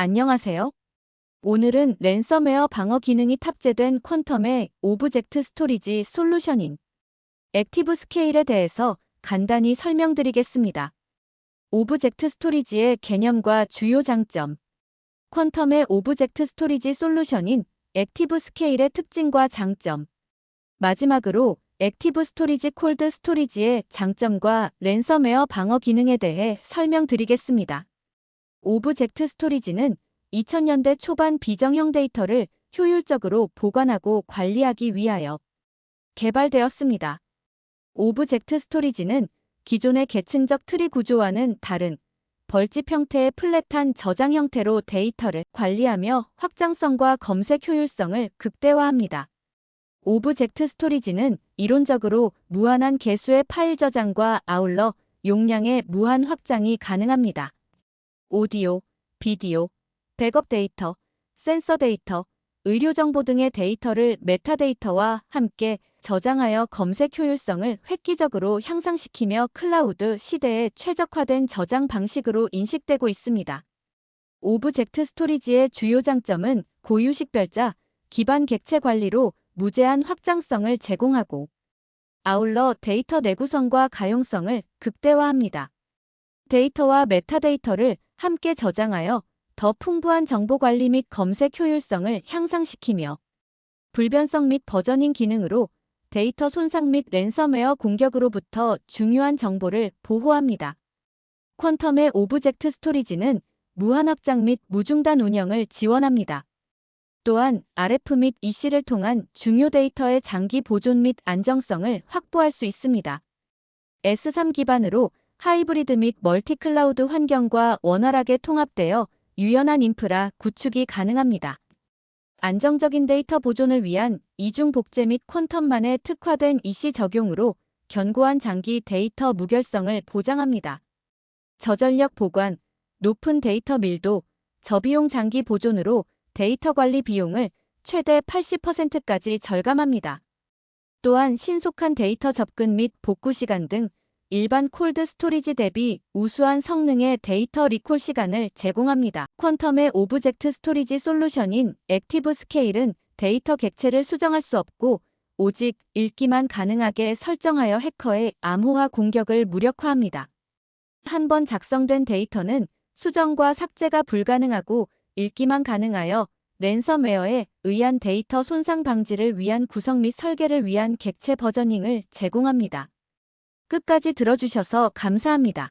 안녕하세요. 오늘은 랜섬웨어 방어 기능이 탑재된 퀀텀의 오브젝트 스토리지 솔루션인 액티브 스케일에 대해서 간단히 설명드리겠습니다. 오브젝트 스토리지의 개념과 주요 장점, 퀀텀의 오브젝트 스토리지 솔루션인 액티브 스케일의 특징과 장점, 마지막으로 액티브 스토리지 콜드 스토리지의 장점과 랜섬웨어 방어 기능에 대해 설명드리겠습니다. 오브젝트 스토리지는 2000년대 초반 비정형 데이터를 효율적으로 보관하고 관리하기 위하여 개발되었습니다. 오브젝트 스토리지는 기존의 계층적 트리 구조와는 다른 벌집 형태의 플랫한 저장 형태로 데이터를 관리하며 확장성과 검색 효율성을 극대화합니다. 오브젝트 스토리지는 이론적으로 무한한 개수의 파일 저장과 아울러 용량의 무한 확장이 가능합니다. 오디오, 비디오, 백업 데이터, 센서 데이터, 의료 정보 등의 데이터를 메타데이터와 함께 저장하여 검색 효율성을 획기적으로 향상시키며 클라우드 시대에 최적화된 저장 방식으로 인식되고 있습니다. 오브젝트 스토리지의 주요 장점은 고유식별자, 기반 객체 관리로 무제한 확장성을 제공하고 아울러 데이터 내구성과 가용성을 극대화합니다. 데이터와 메타데이터를 함께 저장하여 더 풍부한 정보 관리 및 검색 효율성을 향상시키며 불변성 및 버저닝 기능으로 데이터 손상 및 랜섬웨어 공격으로부터 중요한 정보를 보호합니다. 퀀텀의 오브젝트 스토리지는 무한 확장 및 무중단 운영을 지원합니다. 또한 RF 및 EC를 통한 중요 데이터의 장기 보존 및 안정성을 확보할 수 있습니다. S3 기반으로 하이브리드 및 멀티 클라우드 환경과 원활하게 통합되어 유연한 인프라 구축이 가능합니다. 안정적인 데이터 보존을 위한 이중 복제 및 퀀텀만의 특화된 EC 적용으로 견고한 장기 데이터 무결성을 보장합니다. 저전력 보관, 높은 데이터 밀도, 저비용 장기 보존으로 데이터 관리 비용을 최대 80%까지 절감합니다. 또한 신속한 데이터 접근 및 복구 시간 등 일반 콜드 스토리지 대비 우수한 성능의 데이터 리콜 시간을 제공합니다. 퀀텀의 오브젝트 스토리지 솔루션인 액티브 스케일은 데이터 객체를 수정할 수 없고 오직 읽기만 가능하게 설정하여 해커의 암호화 공격을 무력화합니다. 한 번 작성된 데이터는 수정과 삭제가 불가능하고 읽기만 가능하여 랜섬웨어에 의한 데이터 손상 방지를 위한 구성 및 설계를 위한 객체 버저닝을 제공합니다. 끝까지 들어주셔서 감사합니다.